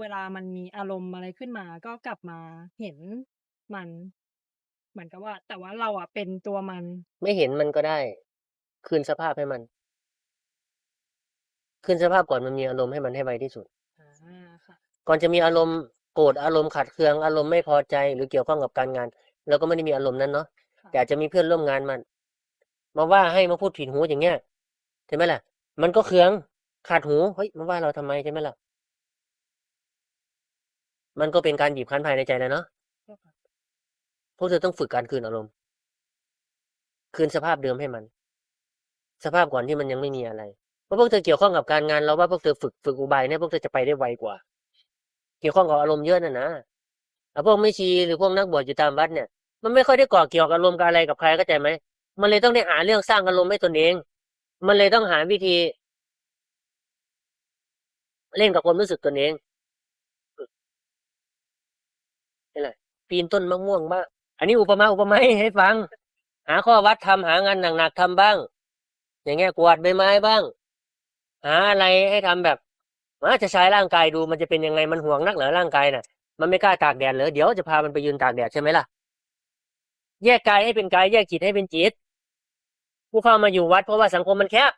เวลามันมีอารมณ์อะไรขึ้นมา ก็กลับมาเห็นมัน เหมือนกับว่า แต่ว่าเราอะเป็นตัวมัน ไม่เห็นมันก็ได้ คืนสภาพให้มัน คืนสภาพก่อนมันมีอารมณ์ให้มันให้ไวที่สุดอาค่ะ ก่อนจะมีอารมณ์โกรธอารมณ์ขัดเคืองอารมณ์ไม่พอใจหรือเกี่ยวข้องกับการงานเราก็ไม่ได้มีอารมณ์นั้นเนาะค่ะ แต่อาจจะมีเพื่อนร่วมงานมัน มาว่าให้มาพูดผิดหูอย่างเงี้ยใช่ไหมล่ะ มันก็เคืองขาดหูเฮ้ยมาว่าเราทำไมใช่ไหมล่ะ มันก็เป็นการบีบคั้นภายในใจแล้วเนาะเจ้าค่ะพวกเธอต้องฝึกการคืนอารมณ์ คืนสภาพเดิมให้มัน สภาพก่อนที่มันยังไม่มีอะไรเพราะพวกเธอเกี่ยวข้องกับการงานเราว่าพวกเธอฝึกฝึกอุบายเนี่ยพวกเธอจะไปได้ไวกว่า เกี่ยวข้องกับอารมณ์เยอะน่ะนะแล้วพวกไม่ชีหรือพวกนักบวชอยู่ตามวัดเนี่ย มันไม่ค่อยได้ก่อเกี่ยวกับอารมณ์กับอะไรกับใครเข้าใจไหมมันเลยต้องได้หาเรื่องสร้างอารมณ์ให้ตนเอง มันเลยต้องหาวิธี เล่นกับความรู้สึกตนเองนี่แหละ ปีนต้นมะม่วงบ้างอันนี้อุปมาอุปไมยให้ฟัง หาข้อวัดทำหางานหนักๆทำบ้าง อย่างเงี้ยกวาดใบไม้บ้าง หาอะไรให้ทำแบบว่าจะใช้ร่างกายดูมันจะเป็นยังไงมันห่วงนักเหรอร่างกายน่ะ มันไม่กล้าตากแดดเหรอเดี๋ยวจะพามันไปยืนตากแดดใช่ไหมล่ะ แยกกายให้เป็นกายแยกจิตให้เป็นจิตผู้เข้ามาอยู่วัดเพราะว่าสังคมมันแคบ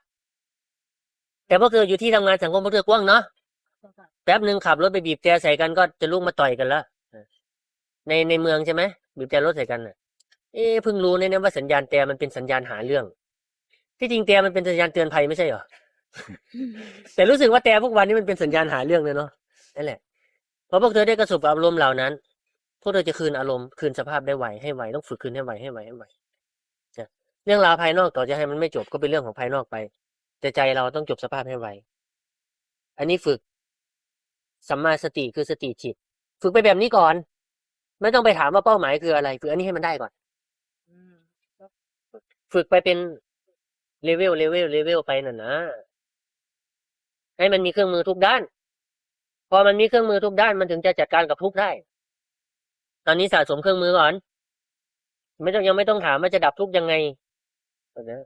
แต่พวกเธออยู่ที่ทำงานสังคมพวกเธอกว้างเนาะแป๊บหนึ่งขับรถไปบีบแต่ใส่กันก็จะลุกมาต่อยกันแล้ว ในในเมืองใช่ไหมบีบแต่รถใส่กันน่ะ เอ๊ะเพิ่งรู้เนี่ยนะว่าสัญญาณแต่มันเป็นสัญญาณหาเรื่อง ที่จริงแต่มันเป็นสัญญาณเตือนภัยไม่ใช่เหรอแต่รู้สึกว่าแต่พวกวันนี้มันเป็นสัญญาณหาเรื่องเลยเนาะนั่นแหละพอพวกเธอได้กระสบกับอารมณ์เหล่านั้น พวกเธอจะคืนอารมณ์คืนสภาพได้ไวให้ไวต้องฝึกคืนให้ไวให้ไวให้ไวนะเรื่องราวภายนอกต่อจะให้มันไม่จบก็เป็นเรื่องของภายนอกไป แต่ใจเราต้องจบสภาพให้ไวอันนี้ฝึกสัมมาสติคือสติจิต ฝึกไปแบบนี้ก่อน ไม่ต้องไปถามว่าเป้าหมายคืออะไรฝึกอันนี้ให้มันได้ก่อนอืมฝึกไปเป็นเลเวลเลเวลเลเวลไปน่ะนะให้มันมีเครื่องมือทุกด้าน พอมันมีเครื่องมือทุกด้านมันถึงจะจัดการกับทุกได้ ตอนนี้สะสมเครื่องมือก่อน ไม่ต้องยังไม่ต้องถามว่าจะดับทุกข์ยังไงเอานะ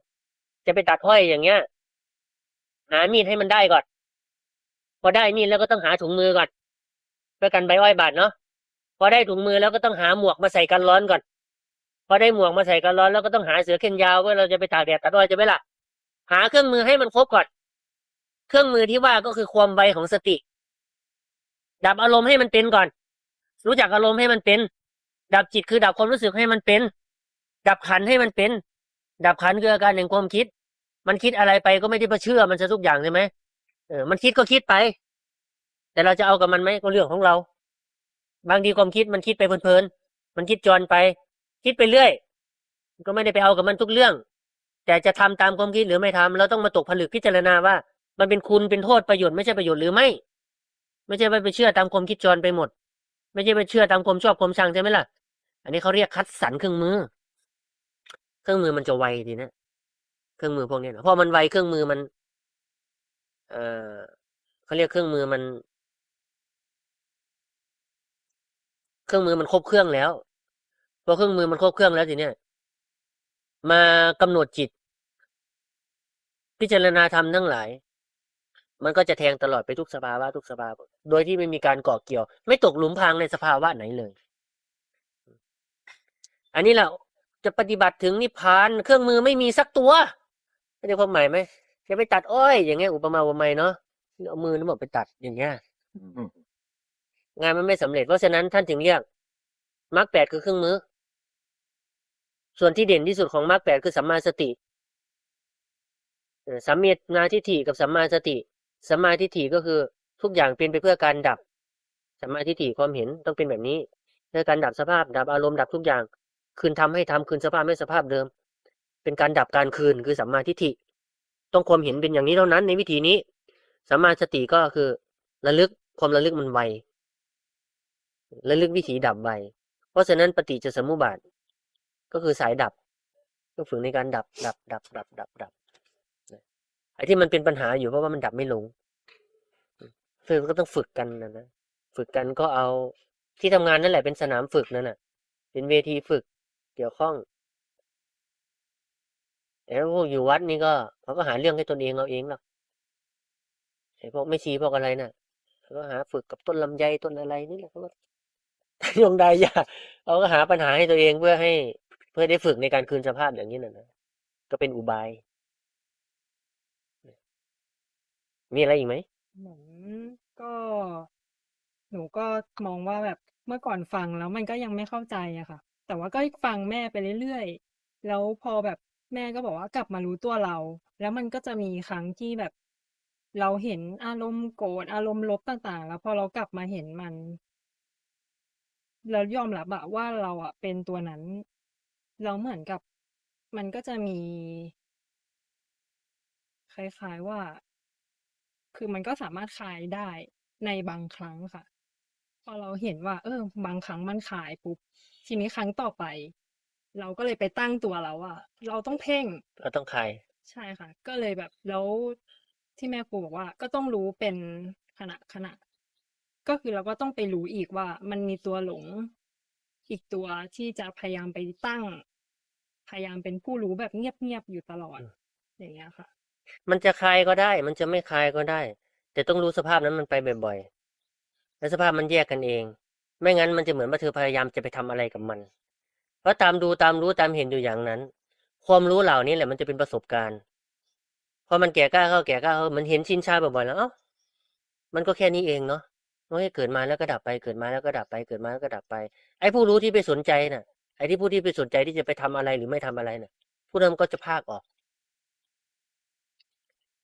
จะไปตัดห้อยอย่างเงี้ย หามีดให้มันได้ก่อน พอได้มีดแล้วก็ต้องหาถุงมือก่อนเพื่อกันใบอ้อยบาดเนาะ พอได้ถุงมือแล้วก็ต้องหาหมวกมาใส่กันร้อนก่อน พอได้หมวกมาใส่กันร้อนแล้วก็ต้องหาเสือเข่นยาวว่าเราจะไปตากแดดตัดอ้อยจะไหมล่ะ หาเครื่องมือให้มันครบก่อน เครื่องมือที่ว่าก็คือความไวของสติ ดับอารมณ์ให้มันเป็นก่อน รู้จักอารมณ์ให้มันเป็น ดับจิตคือดับความรู้สึกให้มันเป็น ดับขันให้มันเป็น ดับขันคืออาการแห่งความคิด มันคิดอะไรไปก็ไม่ได้ไปเชื่อมันซะทุกอย่างใช่ไหมเออ มันคิดก็คิดไป แต่เราจะเอากับมันไหมก็เรื่องของเรา บางทีความคิดมันคิดไปเพลินๆมันคิดจรไป คิดไปเรื่อยก็ไม่ได้ไปเอากับมันทุกเรื่อง แต่จะทำตามความคิดหรือไม่ทำเราต้องมาตกผลึกพิจารณาว่า มันเป็นคุณเป็นโทษประโยชน์ไม่ใช่ประโยชน์หรือไม่ ไม่ใช่ไปเชื่อตามความคิดจรไปหมด ไม่ใช่ไปเชื่อตามความชอบความชังใช่ไหมล่ะ อันนี้เขาเรียกคัดสรรเครื่องมือ เครื่องมือมันจะไวทีนะเครื่องมือพวกนี้นะพราะมันไวเครื่องมือมัน เออเขาเรียกเครื่องมือมัน เครื่องมือมันครบเครื่องแล้วพอเครื่องมือมันครบเครื่องแล้วทีเนี้ยมากำหนดจิต พิจารณาธรรมทั้งหลาย มันก็จะแทงตลอดไปทุกสภาวะทุกสภาวะโดยที่ไม่มีการก่อเกี่ยว ไม่ตกหลุมพรางในสภาวะไหนเลย อันนี้แหละจะปฏิบัติถึงนิพพาน เครื่องมือไม่มีสักตัวเข้าใจความหมายไหมจะไปตัดอ้อย อย่างเงี้ยอุปมาอุปไมยเนาะเอามือนึกบอกไปตัดอย่างเงี้ย งานมันไม่สำเร็จ เพราะฉะนั้นท่านถึงเรียกมรรคแปดคือเครื่องมือ ส่วนที่เด่นที่สุดของมรรคแปดคือสัมมาสติสัมเมตนาทิฏฐิกับสัมมาสติสัมมาทิฏฐิก็คือทุกอย่างเป็นไปเพื่อการดับสัมมาทิฏฐิความเห็นต้องเป็นแบบนี้เพื่อการดับสภาพ ดับอารมณ์ดับทุกอย่าง คืนทำให้ทำคืนสภาพให้สภาพเดิม เป็นการดับการคืนคือสัมมาทิฏฐิต้องความเห็นเป็นอย่างนี้เท่านั้นในวิธีนี้สัมมาสติก็คือระลึกความระลึกมันไว ระลึกวิถีดับไวเพราะฉะนั้นปฏิจจสมุปบาท ก็คือสายดับ ก็ฝึกในการดับ ดับ ดับ ดับ ดับ ดับ ไอ้ที่มันเป็นปัญหาอยู่เพราะว่ามันดับไม่ลงฝึกก็ต้องฝึกกันนะนะ ฝึกกันก็เอาที่ทำงานนั่นแหละเป็นสนามฝึกนั่นน่ะ เป็นเวทีฝึกเกี่ยวข้องแต่พวกอยู่วัดนี่ก็เขาก็หาเรื่องให้ตนเองเอาเองหรอกไอ้พวกไม่ชีพวกอะไรน่ะเอก็หาฝึกกับต้นลำไยต้นอะไรนี่แหละเขา ก็ยงได้ยากเราก็หาปัญหาให้ตัวเองเพื่อให้ เพื่อได้ฝึกในการคืนสภาพอย่างนี้น่ะนะก็เป็นอุบาย มีอะไรอีกไหมหมือนก็ หนูก็มองว่าแบบเมื่อก่อนฟังแล้วมันก็ยังไม่เข้าใจอะค่ะ แต่ว่าก็ฟังแม่ไปเรื่อยๆ แล้วพอแบบแม่ก็บอกว่ากลับมารู้ตัวเรา แล้วมันก็จะมีครั้งที่แบบ เราเห็นอารมณ์โกรธอารมณ์ลบต่างๆ แล้วพอเรากลับมาเห็นมัน แล้วยอมรับอะว่าเราอะเป็นตัวนั้นแล้วเหมือนกับ มันก็จะมี คล้าย ๆว่า คือมันก็สามารถคลายได้ในบางครั้งค่ะ พอเราเห็นว่า เออ บางครั้งมันคลายปุ๊บทีนี้ครั้งต่อไป เราก็เลยไปตั้งตัวแล้วว่าเราต้องเพ่งก็ต้องคลายใช่ค่ะ ก็เลยแบบแล้วที่แม่ครูบอกว่า ก็ต้องรู้เป็นขณะขณะ ก็คือเราก็ต้องไปรู้อีกว่ามันมีตัวหลง อีกตัวที่จะพยายามไปตั้ง พยายามเป็นผู้รู้แบบเงียบๆอยู่ตลอดอืมอย่างเงี้ยค่ะ มันจะคลายก็ได้ มันจะไม่คลายก็ได้ แต่ต้องรู้สภาพนั้นมันไปบ่อยๆแล้วสภาพมันแยกกันเอง ไม่งั้นมันจะเหมือนว่าเธอพยายามจะไปทำอะไรกับมัน เพราะตามดูตามรู้ตามเห็นอยู่อย่างนั้น ความรู้เหล่านี้แหละมันจะเป็นประสบการณ์พอมันแก่กล้าเข้าแก่กล้าเข้ามันเห็นชินชาบ่อยๆแล้วเอ้ามันก็แค่นี้เองเนาะ มันก็เกิดมาแล้วก็ดับไปเกิดมาแล้วก็ดับไปเกิดมาแล้วก็ดับไป ไอ้ผู้รู้ที่ไปสนใจน่ะ ไอ้ที่ผู้ที่ไปสนใจที่จะไปทำอะไรหรือไม่ทำอะไรน่ะ ผู้นั้นก็จะพากออก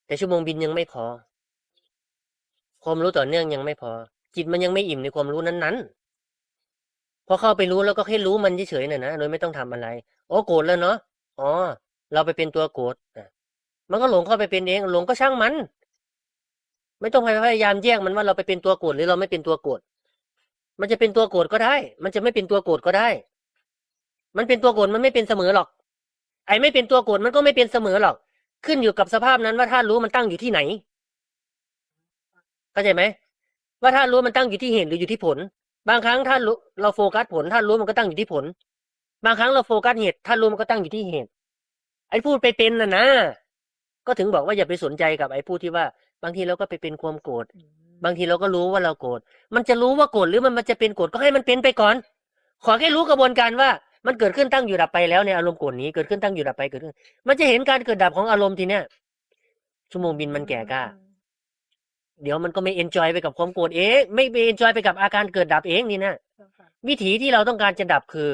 แต่ชั่วโมงบินยังไม่พอ ความรู้ต่อเนื่องยังไม่พอ จิตมันยังไม่อิ่มในความรู้นั้นๆพอเข้าไปรู้แล้วก็แค่รู้มันเฉยๆน่ะนะโดยไม่ต้องทำอะไรโอ้โกรธแล้วเนาะอ๋อเราไปเป็นตัวโกรธอะมันก็หลงเข้าไปเป็นเองหลงก็ช่างมัน ไม่ต้องพยายามแยกมันว่าเราไปเป็นตัวโกรธหรือเราไม่เป็นตัวโกรธมันจะเป็นตัวโกรธก็ได้ มันจะไม่เป็นตัวโกรธก็ได้ มันเป็นตัวโกรธมันไม่เป็นเสมอหรอก ไอ้ไม่เป็นตัวโกรธมันก็ไม่เป็นเสมอหรอก ขึ้นอยู่กับสภาพนั้นว่าธาตุรู้มันตั้งอยู่ที่ไหนเข้าใจไหมว่าธาตุรู้มันตั้งอยู่ที่เหตุหรืออยู่ที่ผล บางครั้งธาตุรู้เราโฟกัสผลธาตุรู้มันก็ตั้งอยู่ที่ผล บางครั้งเราโฟกัสเหตุธาตุรู้มันก็ตั้งอยู่ที่เหตุไอ้พูดไปเป็นน่ะนะ ก็ถึงบอกว่าอย่าไปสนใจกับไอ้พูดที่ว่า บางทีเราก็ไปเป็นความโกรธบางทีเราก็รู้ว่าเราโกรธมันจะรู้ว่าโกรธหรือมันมันจะเป็นโกรธก็ให้มันเป็นไปก่อน ขอแค่รู้กระบวนการว่ามันเกิดขึ้นตั้งอยู่ดับไปแล้วในอารมณ์โกรธนี้เกิดขึ้นตั้งอยู่ดับไปเกิดขึ้น มันจะเห็นการเกิดดับของอารมณ์ทีเนี้ยชั่วโมงบินมันแก่กล้าเดี๋ยวมันก็ไม่เอนจอยไปกับความโกรธเองไม่ไปเอนจอยไปกับอาการเกิดดับเองนี่นะเจ้าค่ะวิถีที่เราต้องการจะดับคือ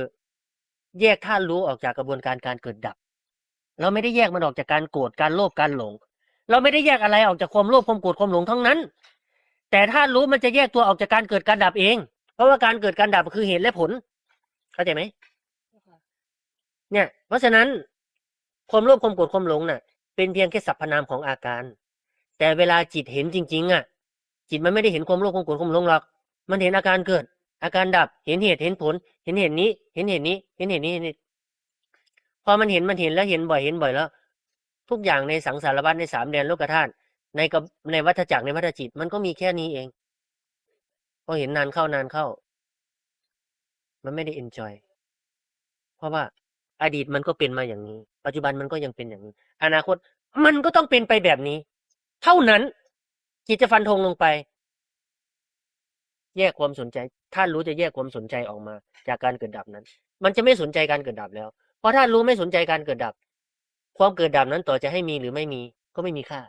แยกธาตุรู้ออกจากกระบวนการการเกิดดับ เราไม่ได้แยกมันออกจากการโกรธการโลภการหลง เราไม่ได้แยกอะไรออกจากความโลภความโกรธความหลงทั้งนั้น แต่ธารู้มันจะแยกตัวออกจากการเกิดการดับเอง เพราะว่าการเกิดการดับคือเหตุและผล เข้าใจไหมเจ้าค่ะเนี่ย เพราะฉะนั้นความโลภความโกรธความหลงน่ะ เป็นเพียงแค่สรรพนามของอาการ แต่เวลาจิตเห็นจริง ๆ อะ จิตมันไม่ได้เห็นความโลภความโกรธความหลงหรอก มันเห็นอาการเกิด อาการดับเห็นเหตุเห็นผล เห็นเหตุนี้ เห็นเหตุนี้ เห็นเหตุนี้เห็นเหตุพอมันเห็นมันเห็นแล้วเห็นบ่อยเห็นบ่อยแล้ว ทุกอย่างในสังสารวัฏในสามแดนโลกธาตุในกับในวัฏจักรในวัฏจิต มันก็มีแค่นี้เองพอเห็นนานเข้านานเข้า มันไม่ได้เอนจอยเพราะว่าอดีตมันก็เป็นมาอย่างนี้ ปัจจุบันมันก็ยังเป็นอย่างนี้ อนาคตมันก็ต้องเป็นไปแบบนี้ เท่านั้นจิตจะฟันธงลงไป แยกความสนใจ ถ้ารู้จะแยกความสนใจออกมา จากการเกิดดับนั้น มันจะไม่สนใจการเกิดดับแล้ว เพราะถ้ารู้ไม่สนใจการเกิดดับ ความเกิดดับนั้นต่อจะให้มีหรือไม่มีก็ไม่มีค่า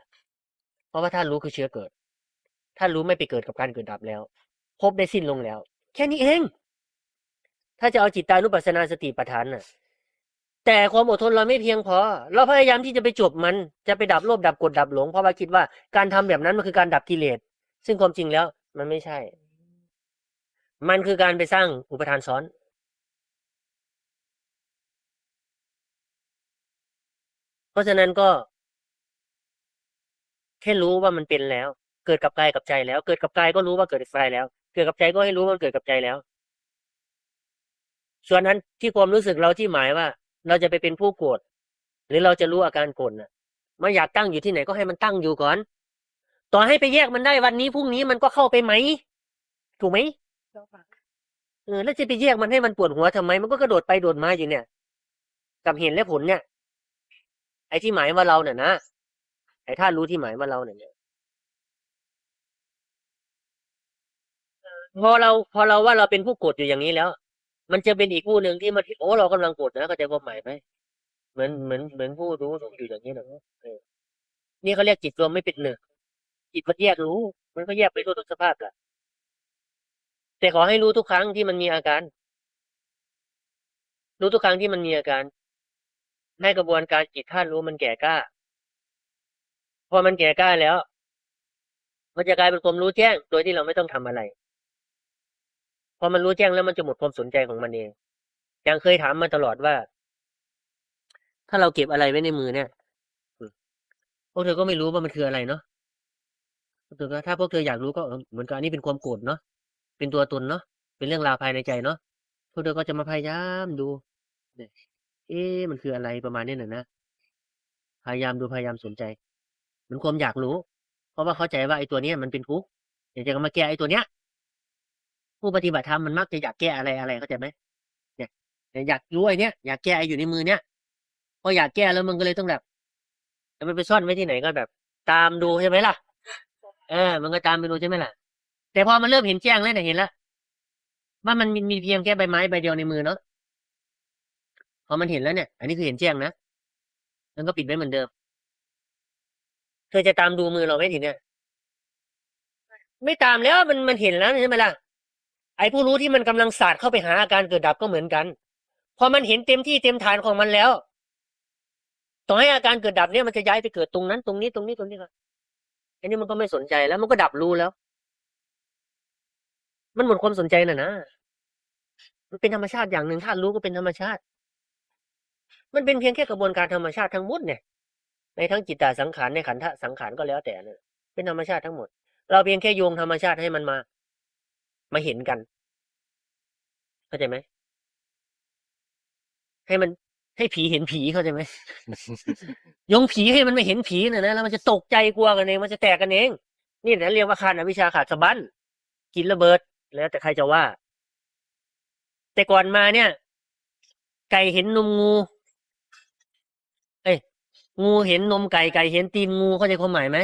เพราะว่าถ้านรู้คือเชื้อเกิดถ้านรู้ไม่ไปเกิดกับการเกิดดับแล้ว พบได้สิ้นลงแล้ว แค่นี้เอง ถ้าจะเอาจิตตานุปัสสนาสติปัฏฐานน่ะ แต่ความอดทนเราไม่เพียงพอ เราพยายามที่จะไปจบมัน จะไปดับโลภดับกดดับหลง เพราะว่าคิดว่าการทำแบบนั้นมันคือการดับกิเลส ซึ่งความจริงแล้วมันไม่ใช่ มันคือการไปสร้างอุปทานซ้อน เพราะฉะนั้นก็ แค่รู้ว่ามันเป็นแล้ว เกิดกับกายกับใจแล้ว เกิดกับกายก็รู้ว่าเกิดกับกายแล้ว เกิดกับใจก็ให้รู้ว่ามันเกิดกับใจแล้ว ส่วนนั้นที่ความรู้สึกเราที่หมายว่า เราจะไปเป็นผู้โกรธหรือเราจะรู้อาการโกรธน่ะมันอยากตั้งอยู่ที่ไหนก็ให้มันตั้งอยู่ก่อน ต่อให้ไปแยกมันได้วันนี้พรุ่งนี้มันก็เข้าไปไหม ถูกไหมเออแล้วจะไปแยกมันให้มันปวดหัวทำไม มันก็กระโดดไปโดดมาอยู่เนี่ย กับเห็นและผลเนี่ย ไอ้ที่หมายว่าเราเนี่ยนะไอ้ท่ารู้ที่หมายว่าเราเนี่ยพอเราพอเราว่าเราเป็นผู้กดอยู่อย่างนี้แล้ว มันจะเป็นอีกผู้หนึ่งที่มาโอ้เรากำลังกดนะเข้าใจความหมายไหมเหมือนเหมือนเหมือนผู้รู้รู้อยู่อย่างนี้นะนี่เขาเรียกจิตรวมไม่เป็นหนึ่งจิตมันแยกรู้ มันก็แยกไปทั่วทุกสภาพแหละแต่ขอให้รู้ทุกครั้งที่มันมีอาการ รู้ทุกครั้งที่มันมีอาการ ให้กระบวนการจิตท่านรู้มันแก่กล้า พอมันแก่กล้าแล้ว มันจะกลายเป็นความรู้แจ้ง โดยที่เราไม่ต้องทำอะไร พอมันรู้แจ้งแล้วมันจะหมดความสนใจของมันเองอย่างเคยถามมาตลอดว่า ถ้าเราเก็บอะไรไว้ในมือเนี่ยพวกเธอก็ไม่รู้ว่ามันคืออะไรเนาะพวกเธอก็ถ้าพวกเธออยากรู้ก็เออเหมือนกับอันนี้เป็นความโกรธเนาะเป็นตัวตนเนาะเป็นเรื่องราวภายในใจเนาะพวกเธอก็จะมาพยายามดู เอ๊ะมันคืออะไรประมาณนี้น่ะนะ พยายามดูพยายามสนใจมือนความอยากรู้ เพราะว่าเข้าใจว่าไอ้ตัวเนี้ยมันเป็นทุกข์อยากจะมาแก้ไอ้ตัวเนี้ย ผู้ปฏิบัติธรรมมันมักจะอยากแก้อะไรอะไรเข้าใจไหมเนี่ยอยากรู้ไอ้เนี้ยอยากแก้ไอ้อยู่ในมือเนี้ยพออยากแก้แล้วมันก็เลยต้องแบบแล้วมันไปซ่อนไว้ที่ไหนก็แบบ ตามดูใช่ไหมล่ะ เออ มันก็ตามไปดูใช่ไหมล่ะ แต่พอมันเริ่มเห็นแจ้งแล้วเนี่ยเห็นแล้วว่ามันมีมีเพียงแค่ใบไม้ใบเดียวในมือเนาะ พอมันเห็นแล้วเนี่ย อันนี้คือเห็นแจ้งนะมันก็ปิดไว้เหมือนเดิม เธอจะตามดูมือเราไหมทีเนี้ยไม่ตามแล้วมันมันเห็นแล้วใช่ไหมล่ะไอ้ผู้รู้ที่มันกำลังศาสตร์เข้าไปหาอาการเกิดดับก็เหมือนกัน พอมันเห็นเต็มที่เต็มฐานของมันแล้วต่อให้อาการเกิดดับเนี่ยมันจะย้ายไปเกิดตรงนั้น ตรงนี้ตรงนี้ตรงนี้ก็อันนี้มันก็ไม่สนใจแล้วมันก็ดับรู้แล้ว มันหมดความสนใจน่ะนะมันเป็นธรรมชาติอย่างหนึ่งธาตุรู้ก็เป็นธรรมชาติ มันเป็นเพียงแค่กระบวนการธรรมชาติทั้งหมดเนี่ย ในทั้งจิตตาสังขารในขันธะสังขารก็แล้วแต่เนี่ยเป็นธรรมชาติทั้งหมด เราเพียงแค่โยงธรรมชาติให้มันมา มาเห็นกันเข้าใจไหมให้มันให้ผีเห็นผีเข้าใจไหมโยงผีให้มันไม่เห็นผีน่ะนะแล้วมันจะตกใจกลัวกันเองมันจะแตกกันเอง นี่นะเรียกว่าขาดอวิชาขาดสะบั้นกินระเบิดแล้วแต่ใครจะว่า แต่ก่อนมาเนี่ย ไก่เห็นนมงู งูเห็นนมไก่ไก่เห็นตีนงูเข้าใจความหมายไหม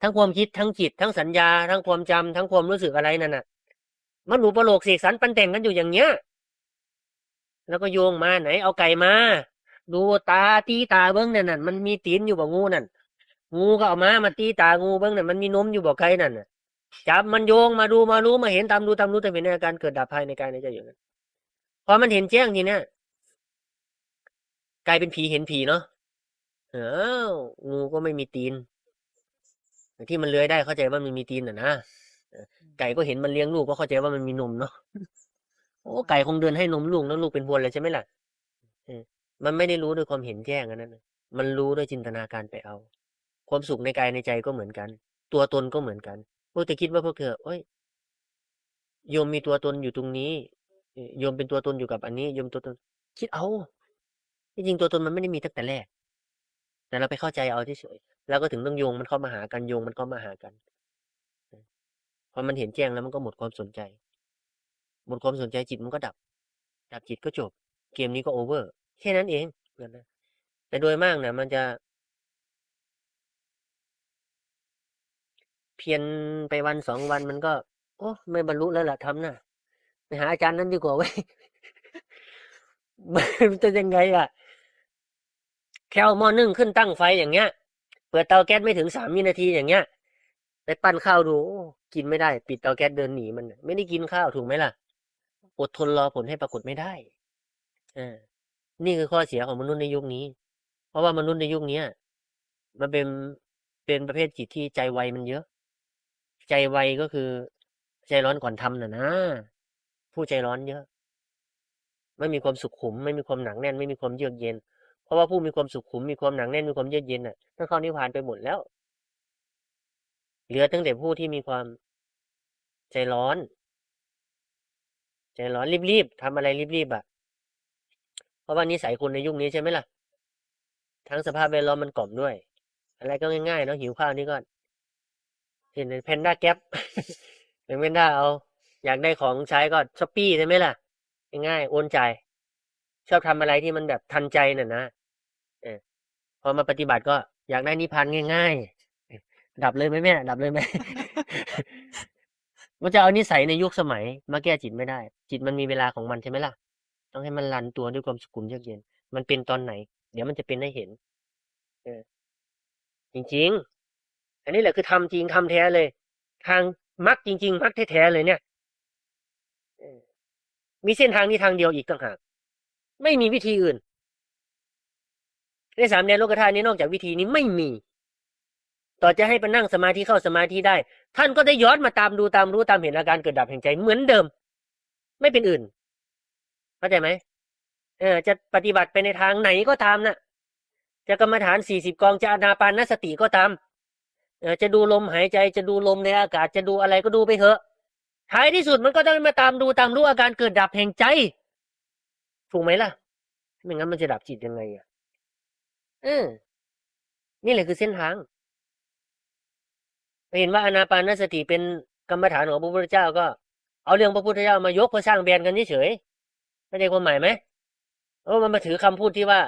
ทั้งความคิดทั้งจิตทั้งสัญญา ทั้งความจำทั้งความรู้สึกอะไรนั่นน่ะ มันอุปโลกเสกสรรปันแต่งกันอยู่อย่างเนี้ย แล้วก็โยงมาไหน เอาไก่มา ดูตาตีตาเบิ้งนั่นน่ะมันมีตีนอยู่บ่งูนั่นงูก็เอามามาตีตางูเบิ้งนั่นมันมีนมอยู่บ่ไก่นั่นน่ะจับมันโยงมาดูมารู้มาเห็นตามดูตามรู้แต่เป็นอาการเกิดดับภายในกายในใจอยู่นั้นพอมันเห็นแจ้งทีเนี้ยกลายเป็นผีเห็นผีเนาะ เอ้าวงูก็ไม่มีตีน ที่มันเลื้อยได้เข้าใจว่ามันมีตีนน่ะนะเออไก่ก็เห็นมันเลี้ยงลูกก็เข้าใจว่ามันมีนมเนาะโอ้ไก่คงเดินให้นมลูกแล้วลูกเป็นวัวเลยใช่ไหมล่ะเออมันไม่ได้รู้ด้วยความเห็นแจ้งอันนั้นน่ะมันรู้ด้วยจินตนาการไปเอา ความสุขในกายในใจก็เหมือนกัน ตัวตนก็เหมือนกันพวกเธอคิดว่าพวกเธอเอ้ยโยมมีตัวตนอยู่ตรงนี้เอ่อโยมเป็นตัวตนอยู่กับอันนี้โยมตัวตน คิดเอาที่จริงตัวตนมันไม่ได้มีตั้งแต่แรก แต่เราไปเข้าใจเอาเฉยๆแล้วก็ถึงต้องโยงมันเข้ามาหากันโยงมันเข้ามาหากันพอมันเห็นแจ้งแล้วมันก็หมดความสนใจ หมดความสนใจจิตมันก็ดับ ดับจิตก็จบ เกมนี้ก็โอเวอร์ แค่นั้นเองนั่นนะแต่โดยมากเนี่ยมันจะเพียรไปวันสองวันมันก็ โอ้ไม่บรรลุแล้วล่ะทำน่ะไปหาอาจารย์นั้นดีกว่าเว้ยมันจะยังไงอะ แค่เอาหม้อนึ่งขึ้นตั้งไฟอย่างเงี้ย เปิดเตาแก๊สไม่ถึงสามวินาทีอย่างเงี้ยไปปั้นข้าวดูกินไม่ได้ ปิดเตาแก๊สเดินหนีมันไม่ได้กินข้าวถูกไหมล่ะ อดทนรอผลให้ปรากฏไม่ได้อ่านี่คือข้อเสียของมนุษย์ในยุคนี้ เพราะว่ามนุษย์ในยุคเนี้ยมันเป็นเป็นประเภทจิตที่ใจไวมันเยอะ ใจไวก็คือ ใจร้อนก่อนทำน่ะนะ ผู้ใจร้อนเยอะ ไม่มีความสุขขุม ไม่มีความหนักแน่น ไม่มีความเยือกเย็น ราะว่าผู้มีความสุขขุมมีความหนักแน่นมีความเยือกเย็นน่ะท่านเข้านิพพานไปหมดแล้ว เหลือตั้งแต่ผู้ที่มีความใจร้อน ใจร้อนรีบๆทำอะไรรีบๆอะ เพราะว่านิสัยคนในยุคนี้ใช่ไหมล่ะ ทั้งสภาพแวดล้อมมันกล่อมด้วย อะไรก็ง่ายๆเนาะหิวข้าวนี่ก็เห็นแพนด้าแก๊ปเป็นแพนด้าเอาอยากได้ของใช้ก็ช้อปปี้ใช่ไหมล่ะ ง่ายๆโอนจ่ายชอบทำอะไรที่มันแบบทันใจน่ะนะ พอมาปฏิบัติก็อยากได้นิพพานง่าย ๆ ดับเลยไหมแม่ ดับเลยไหมมันจะเอานิสัยในยุคสมัย มาแก้จิตไม่ได้ จิตมันมีเวลาของมันใช่ไหมล่ะ ต้องให้มันรันตัวด้วยความสุขุมเยือกเย็น มันเป็นตอนไหน เดี๋ยวมันจะเป็นให้เห็น เออ จริง ๆ อันนี้แหละคือทำจริงทำแท้เลย ทางมักจริง ๆ มักแท้ๆเลยเนี่ยเออมีเส้นทางนี้ทางเดียวอีกต่างหาก ไม่มีวิธีอื่น ในสามแดนโลกธาตุนี้นอกจากวิธีนี้ไม่มี ต่อจะให้ไปนั่งสมาธิเข้าสมาธิได้ ท่านก็ได้ย้อนมาตามดูตามรู้ตามเห็นอาการเกิดดับแห่งใจเหมือนเดิม ไม่เป็นอื่นเข้าใจไหมเออจะปฏิบัติไปในทางไหนก็ตามนะจะกรรมฐานสี่สิบกองจะอานาปานสติก็ตามเออจะดูลมหายใจจะดูลมในอากาศจะดูอะไรก็ดูไปเถอะท้ายที่สุดมันก็ต้องมาตามดูตามรู้อาการเกิดดับแห่งใจ ถูกไหมล่ะ ไม่งั้นมันจะดับจิตยังไงอะ เออ นี่แหละคือเส้นทางเห็นว่าอนาปานสติเป็นกรรมฐานของพระพุทธเจ้าก็ เอาเรื่องพระพุทธเจ้ามายกเพื่อสร้างแบรนด์กันเฉยๆไม่ได้ความหมายไหมเออมันมาถือคำพูดที่ว่า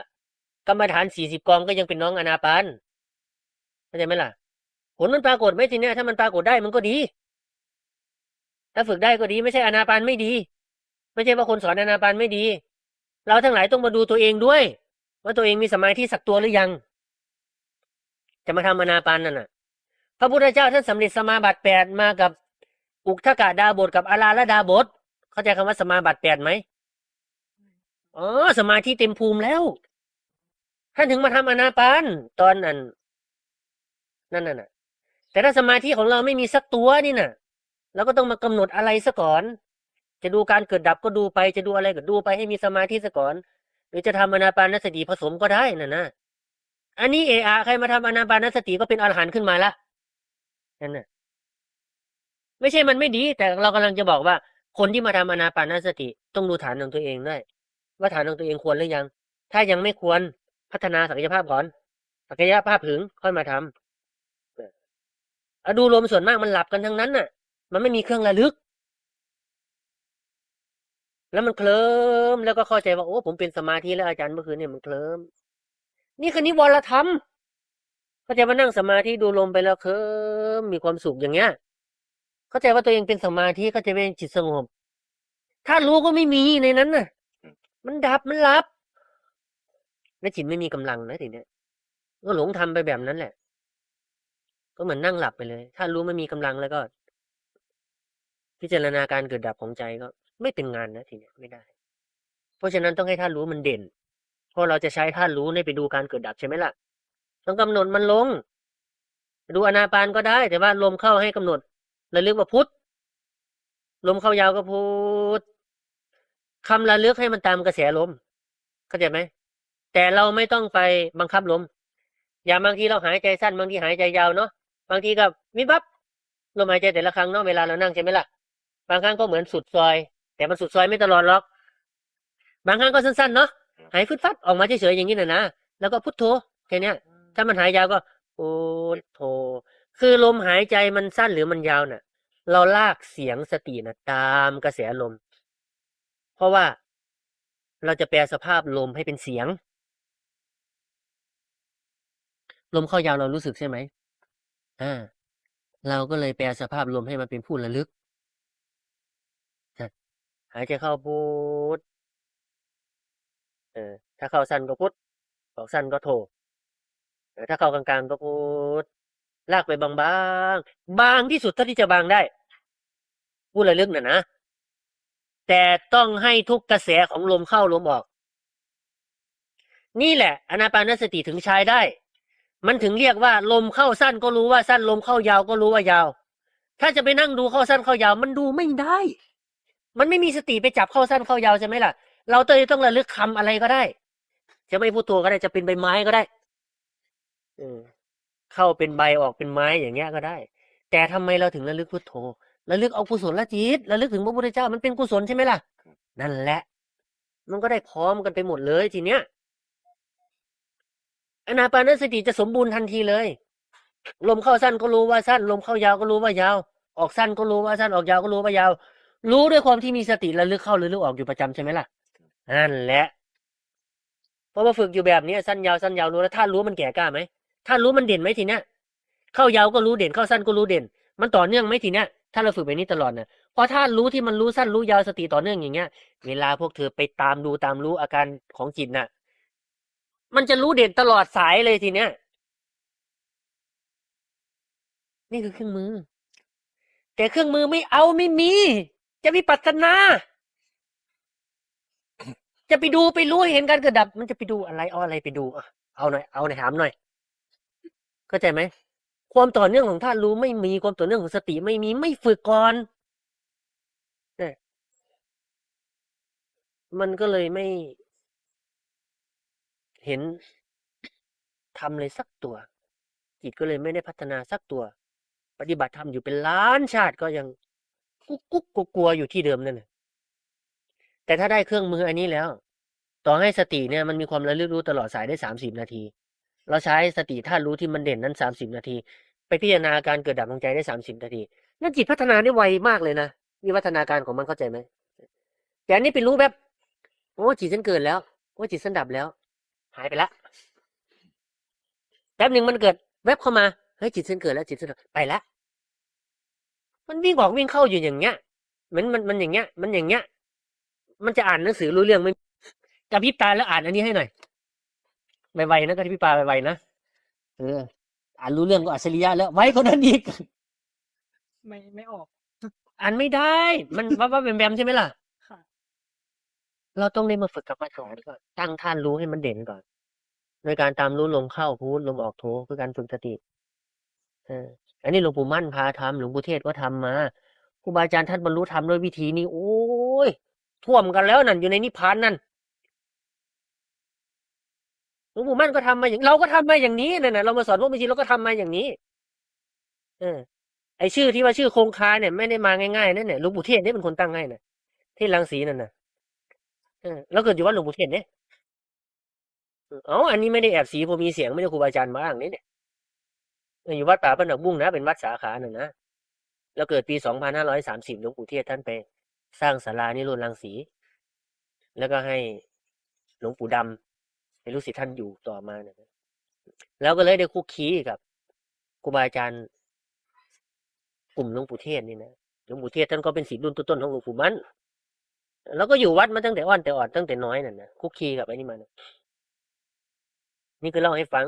กรรมฐานสี่สิบกองก็ยังเป็นน้องอนาปานเข้าใจไหมล่ะ ผลมันปรากฏไหมทีเนี้ยถ้ามันปรากฏได้มันก็ดี ถ้าฝึกได้ก็ดีไม่ใช่อนาปานไม่ดี ไม่ใช่ว่าคนสอนอนาปานไม่ดี เราทั้งหลายต้องมาดูตัวเองด้วย ว่าตัวเองมีสมาธิสักตัวหรือยัง จะมาทำอนาปานนั่นน่ะ พระพุทธเจ้าท่านสำเร็จสมาบัติแปดมากับ อุกทกะดาบทกับอาราละดาบท เข้าใจคำว่าสมาบัติแปดไหมอ๋อสมาธิเต็มภูมิแล้วท่านถึงมาทำอนาปานตอนนั้นนั่นน่ะ แต่ถ้าสมาธิของเราไม่มีสักตัวนี่น่ะเราก็ต้องมากำหนดอะไรซะก่อน จะดูการเกิดดับก็ดูไป จะดูอะไรก็ดูไปให้มีสมาธิซะก่อน รือจะทำอนาปานสติผสมก็ได้น่ะนะอันนี้เออาใครมาทำอนาปานสติก็เป็นอรหันต์ขึ้นมาละนั่นน่ะ ไม่ใช่มันไม่ดี แต่เรากำลังจะบอกว่า คนที่มาทำอนาปานสติ ต้องดูฐานของตัวเองด้วยว่าฐานของตัวเองควรหรือยัง ถ้ายังไม่ควรพัฒนาศักยภาพก่อนศักยภาพถึงค่อยมาทำอดูลมส่วนมากมันหลับกันทั้งนั้นน่ะ มันไม่มีเครื่องระลึก แล้วมันเคลิ้มแล้วก็เข้าใจว่าโอ้ผมเป็นสมาธิแล้วอาจารย์เมื่อคืนเนี่ยมันเคลิ้มนี่คือนิวรธรรมเข้าใจว่านั่งสมาธิดูลมไปแล้วเคลิ้มมีความสุขอย่างเงี้ย เข้าใจว่าตัวเองเป็นสมาธิเข้าใจว่าเป็นจิตสงบ ถ้ารู้ก็ไม่มีในนั้นน่ะ มันดับมันรับและจิตไม่มีกำลังนะทีเนี้ยก็หลงทำไปแบบนั้นแหละ ก็เหมือนนั่งหลับไปเลย ถ้ารู้ไม่มีกำลังแล้วก็ พิจารณาการเกิดดับของใจก็ ไม่เป็นงานนะทีเนี้ยไม่ได้ เพราะฉะนั้นต้องให้ท่านรู้มันเด่นเพราะเราจะใช้ท่านรู้ในไปดูการเกิดดับใช่ไหมล่ะ ต้องกำหนดมันลง ดูอนาปานก็ได้ แต่ว่าลมเข้าให้กำหนดระลึกว่าพุทธลมเข้ายาวก็พุทธคำระลึกให้มันตามกระแสลมเข้าใจไหมแต่เราไม่ต้องไปบังคับลม อย่างบางทีเราหายใจสั้นบางทีหายใจยาวเนาะบางทีก็วิบวับลมหายใจแต่ละครั้งเนาะเวลาเรานั่งใช่ไหมล่ะบางครั้งก็เหมือนสุดซอย แต่มันสุดซอยไม่ตลอดหรอก บางครั้งก็สั้นๆเนาะหายฟึดฟัดออกมาเฉยๆอย่างนี้น่ะนะแล้วก็พุทโธแค่เนี้ย ถ้ามันหายยาวก็พุทโธคือลมหายใจมันสั้นหรือมันยาวน่ะ เราลากเสียงสตินะตามกระแสลม เพราะว่าเราจะแปลสภาพลมให้เป็นเสียง ลมเข้ายาวเรารู้สึกใช่ไหมอ่าเราก็เลยแปลสภาพลมให้มันเป็นพูดระลึกนะ หายใจเข้าพุทเออ ถ้าเข้าสั้นก็พุทออกสั้นก็โทถ้าเข้ากลางๆก็พุทลากไปบางๆ บางที่สุดเท่าที่จะบางได้ พูดระลึกน่ะนะ แต่ต้องให้ทุกกระแสของลมเข้าลมออก นี่แหละอนาปานสติถึงใช้ได้ มันถึงเรียกว่า ลมเข้าสั้นก็รู้ว่าสั้นลมเข้ายาวก็รู้ว่ายาว ถ้าจะไปนั่งดูเข้าสั้นเข้ายาว มันดูไม่ได้ มันไม่มีสติไปจับเข้าสั้นเข้ายาวใช่ไหมล่ะ เราต้องต้องระลึกคำอะไรก็ได้ จะไม่พูดตัวก็ได้จะเป็นใบไม้ก็ได้เออเข้าเป็นใบออกเป็นไม้อย่างเงี้ยก็ได้ แต่ทำไมเราถึงระลึกพุทโธระลึกเอากุศลละจิตระลึกถึงพระพุทธเจ้ามันเป็นกุศลใช่ไหมล่ะ นั่นแหละ มันก็ได้พร้อมกันไปหมดเลยทีเนี้ยอนาปานสติจะสมบูรณ์ทันทีเลย ลมเข้าสั้นก็รู้ว่าสั้น ลมเข้ายาวก็รู้ว่ายาว ออกสั้นก็รู้ว่าสั้นออกยาวก็รู้ว่ายาว รู้ด้วยความที่มีสติระลึกเข้าระลึกออกอยู่ประจำใช่ไหมล่ะนั่นแหละเพราะว่าฝึกอยู่แบบนี้สั้นยาวสั้นยาวรู้แล้วถ้ารู้มันแก่กล้าไหมถ้ารู้มันเด่นไหมทีเนี้ยเข้ายาวก็รู้เด่นเข้าสั้นก็รู้เด่น มันต่อเนื่องไหมทีเนี้ยถ้าเราฝึกแบบนี้ตลอดเนี่ยพอถ้ารู้ที่มันรู้สั้นรู้ยาวสติต่อเนื่องอย่างเงี้ย เวลาพวกเธอไปตามดูตามรู้อาการของจิตน่ะ มันจะรู้เด่นตลอดสายเลยทีเนี้ยนี่คือเครื่องมือ แต่เครื่องมือไม่เอาไม่มี จะวิปัสสนา จะไปดูไปรู้เห็นการเกิดดับ มันจะไปดูอะไรเอาอะไรไปดูเอาหน่อยเอาหน่อยถามหน่อยเข้าใจไหมความต่อเนื่องของท่านรู้ไม่มีความต่อเนื่องของสติไม่มีไม่ฝึกก่อนเนี่ยมันก็เลยไม่ เห็นทำเลยสักตัวจิตก็เลยไม่ได้พัฒนาสักตัว ปฏิบัติธรรมอยู่เป็นล้านชาติก็ยัง กุ๊กกุ๊กกลัวอยู่ที่เดิมนั่นแหละแต่ถ้าได้เครื่องมืออันนี้แล้ว ต่อให้สติเนี่ยมันมีความระลึกรู้ตลอดสายได้สามสิบนาที เราใช้สติท่ารู้ที่มันเด่นนั้นสามสิบนาที ไปพิจารณาการเกิดดับของใจได้สามสิบนาที นั่นจิตพัฒนาได้ไวมากเลยนะวิวัฒนาการของมันเข้าใจไหมแต่อันนี้ไปรู้แบบโอ้จิตฉันเกิดแล้วโอ้จิตฉันดับแล้ว หายไปละแป๊บหนึ่งมันเกิดแวบเข้ามาเฮ้ยจิตฉันเกิดแล้วจิตฉันดับไปละ มันวิ่งออกวิ่งเข้าอยู่อย่างเงี้ยเหมือนมันมันอย่างเงี้ย มันอย่างเงี้ย มันจะอ่านหนังสือรู้เรื่องไหมกระพริบตาแล้วอ่านอันนี้ให้หน่อยไวๆนะกระพริบตาไวๆนะเอออ่านรู้เรื่องก็อัจฉริยะแล้วไว้คนนั้นอีกไม่ไม่ออก อ่านไม่ได้ มันว่าว่าแบมๆใช่ไหมล่ะค่ะเราต้องได้มาฝึกกับมาสอนก่อนตั้งท่านรู้ให้มันเด่นก่อนโดยการตามรู้ลมเข้าพูดลมออกโทคือการฝึกสติ เอออันนี้หลวงปู่มั่นพาทำหลวงปู่เทศก็ทำมาครูบาอาจารย์ท่านบรรลุธรรมด้วยวิธีนี้ โอ้ยท่วมกันแล้วนั่นอยู่ในนิพพานนั่นหลวงปู่มั่นก็ทำมาอย่างเราก็ทำมาอย่างนี้นั่นนะเรามาสอนพวกมิชีเราก็ทำมาอย่างนี้ เออ ไอชื่อที่ว่าชื่อโครงคาเนี่ยไม่ได้มาง่ายๆนั่นเนี่ยหลวงปู่เทศนี่เป็นคนตั้งให้นะที่รังสีนั่นน่ะเออแล้วเกิดอยู่วัดหลวงปู่เทศเนี่ยเอ๋ออันนี้ไม่ได้แอบสีผมมีเสียงไม่ได้ครูบาอาจารย์มาอ้างนี่เนี่ย อยู่วัดป่าบ้านหนองบุ้งนะ เป็นวัดสาขาหนึ่งนะแล้วเกิดปีสองพันห้าร้อยสามสิบหลวงปู่เทศท่านไป สร้างศาลานิโรธรังสี แล้วก็ให้หลวงปู่ดำเป็นลูกศิษย์ท่านอยู่ต่อมานะแล้วก็เลยได้คุกคีกับครูบาอาจารย์ กลุ่มหลวงปู่เทศนี่นะหลวงปู่เทศท่านก็เป็นศิษย์รุ่นต้นๆของหลวงปู่มันแล้วก็อยู่วัดมาตั้งแต่อ่อนแต่อ่อนตั้งแต่น้อยนั่นนะคุกคีกับไอ้นี่มานะนี่คือเล่าให้ฟัง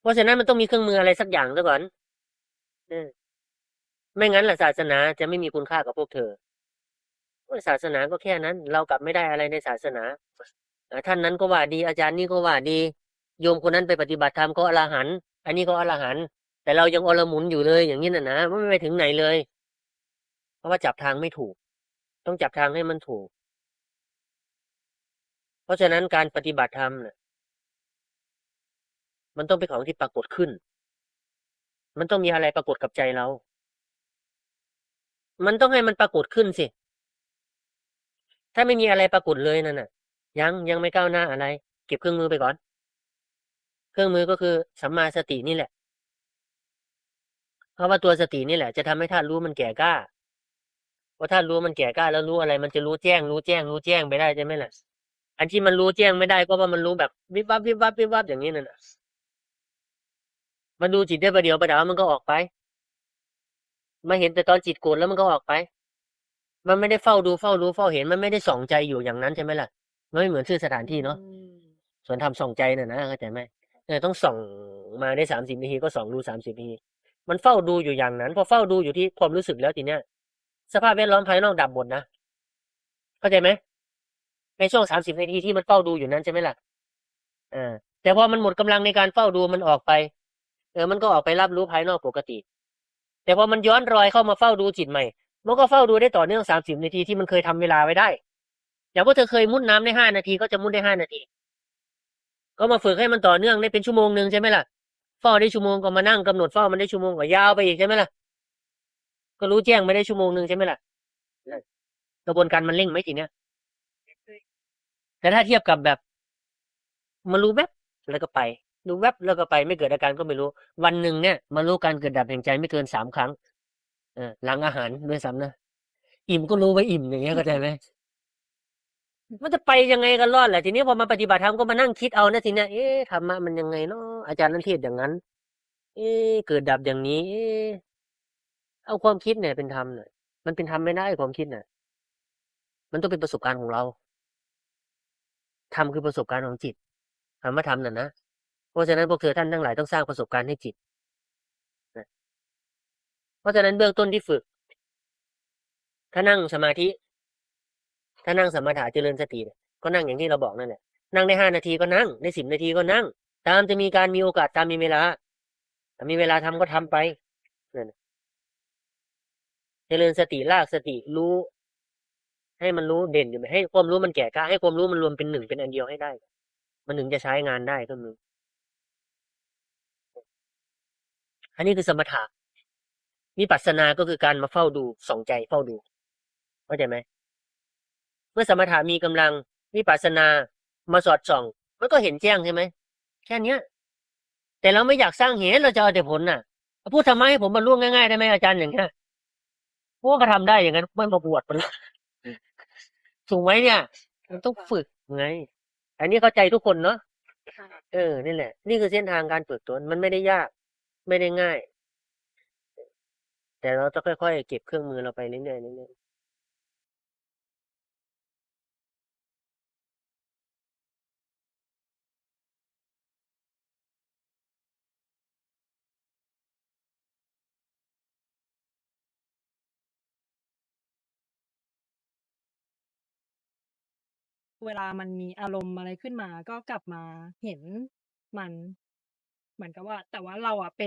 เพราะฉะนั้นมันต้องมีเครื่องมืออะไรสักอย่างซะก่อนไม่งั้นล่ะศาสนาจะไม่มีคุณค่ากับพวกเธอศาสนาก็แค่นั้น เรากลับไม่ได้อะไรในศาสนาท่านนั้นก็ว่าดีอาจารย์นี่ก็ว่าดี โยมคนนั้นไปปฏิบัติธรรมก็อรหันต์อันนี้ก็อรหันต์แต่เรายังอลหมุนอยู่เลยอย่างนี้น่ะนะไม่ไปถึงไหนเลย เพราะว่าจับทางไม่ถูก ต้องจับทางให้มันถูก เพราะฉะนั้นการปฏิบัติธรรมน่ะ มันต้องเป็นของที่ปรากฏขึ้น มันต้องมีอะไรปรากฏกับใจเรา มันต้องให้มันปรากฏขึ้นสิ ถ้าไม่มีอะไรปรากฏเลยนั่นน่ะ ยังยังไม่ก้าวหน้าอะไร เก็บเครื่องมือไปก่อน เครื่องมือก็คือสัมมาสตินี่แหละ เพราะว่าตัวสตินี่แหละ จะทำให้ธาตุรู้มันแก่กล้าเพราะธาตุรู้มันแก่กล้าแล้วรู้อะไร มันจะรู้แจ้ง รู้แจ้ง รู้แจ้งไปได้ใช่ไหมล่ะ อันที่มันรู้แจ้งไม่ได้ก็ว่ามันรู้แบบวิบวับวิบวับวิบวับอย่างนี้นั่นน่ะ มันดูจิตได้ประเดี๋ยวประดาวมันก็ออกไป มาเห็นแต่ตอนจิตโกรธแล้วมันก็ออกไป มันไม่ได้เฝ้าดูเฝ้ารู้เฝ้าเห็นมันไม่ได้ส่องใจอยู่อย่างนั้นใช่ไหมล่ะมันไม่เหมือนชื่อสถานที่เนาะอืมส่วนทำส่องใจน่ะนะเข้าใจไหมเออต้องส่องมาได้สามสิบนาทีก็ส่องดูสามสิบนาทีมันเฝ้าดูอยู่อย่างนั้น พอเฝ้าดูอยู่ที่ความรู้สึกแล้วทีเนี้ยสภาพแวดล้อมภายนอกดับหมดนะเข้าใจไหมในช่วงสามสิบนาทีที่มันเฝ้าดูอยู่นั้นใช่ไหมล่ะอ่าแต่พอมันหมดกำลังในการเฝ้าดูมันออกไป เออมันก็ออกไปรับรู้ภายนอกปกติ แต่พอมันย้อนรอยเข้ามาเฝ้าดูจิตใหม่ มันก็เฝ้าดูได้ต่อเนื่องสามสิบนาทีที่มันเคยทำเวลาไว้ได้ อย่างพวกเธอเคยมุดน้ำได้ห้านาทีก็จะมุดได้ห้านาที ก็มาฝึกให้มันต่อเนื่องได้เป็นชั่วโมงหนึ่งใช่ไหมล่ะ เฝ้าได้ชั่วโมงก็มานั่งกำหนดเฝ้ามันได้ชั่วโมงก็ยาวไปอีกใช่ไหมล่ะ ก็รู้แจ้งไม่ได้ชั่วโมงหนึ่งใช่ไหมล่ะ กระบวนการมันเร่งไหมทีเนี้ยแต่ถ้าเทียบกับแบบ มันรู้แวบแล้วก็ไป รู้แวบแล้วก็ไปไม่เกิดอาการก็ไม่รู้ วันหนึ่งเนี่ยมารู้การเกิดดับแห่งใจไม่เกินสามครั้งเออหลังอาหารด้วยซ้ำนะอิ่มก็รู้ว่าอิ่มอย่างเงี้ยเข้าใจไหมมันจะไปยังไงกันรอดแหละทีนี้พอมาปฏิบัติธรรมก็มานั่งคิดเอานะทีเนี้ยเอ๊ะธรรมะมันยังไงเนาะอาจารย์นั่นเทศอย่างนั้น เอ๊ะเกิดดับอย่างนี้ เอ๊ะเอาความคิดเนี่ยเป็นธรรมหน่อยมันเป็นธรรมไม่ได้ความคิดน่ะมันต้องเป็นประสบการณ์ของเราธรรมคือประสบการณ์ของจิตคำว่าธรรมน่ะนะ เพราะฉะนั้นพวกเธอท่านทั้งหลายต้องสร้างประสบการณ์ให้จิต เพราะฉะนั้นเบื้องต้นที่ฝึก ถ้านั่งสมาธิ ถ้านั่งสมาธิเจริญสติก็นั่งอย่างที่เราบอกนั่นแหละ นั่งได้ห้านาทีก็นั่ง ได้สิบนาทีก็นั่ง ตามจะมีการมีโอกาสตามมีเวลาถ้ามีเวลาทำก็ทำไปนั่นเจริญสติลากสติรู้ ให้มันรู้เด่นอยู่ไหมให้ความรู้มันแก่กล้าให้ความรู้มันรวมเป็นหนึ่งเป็นอันเดียวให้ได้ มันถึงจะใช้งานได้ก็มือ อันนี้คือสมถะวิปัสสนาก็คือการมาเฝ้าดูส่องใจเฝ้าดูเข้าใจไหมเมื่อสมถะมีกำลังวิปัสสนามาสอดส่อง มันก็เห็นแจ้งใช่ไหมแค่เนี้ย แต่เราไม่อยากสร้างเหตุเราจะเอาแต่ผลน่ะพูดทำไมให้ผมบรรลุง่ายๆได้ไหมอาจารย์อย่างเงี้ยพวกก็ทำได้อย่างนั้นไม่มาบวชมันถูกไหมเนี่ยมันต้องฝึกไง อันนี้เข้าใจทุกคนเนาะค่ะเออนี่แหละ นี่คือเส้นทางการฝึกตนมันไม่ได้ยาก ไม่ได้ง่าย แต่เราต้องค่อยๆเก็บเครื่องมือเราไปเรื่อยๆเรื่อยๆเวลามันมีอารมณ์อะไรขึ้นมา ก็กลับมาเห็นมันเหมือนกับว่า แต่ว่าเราอะเป็น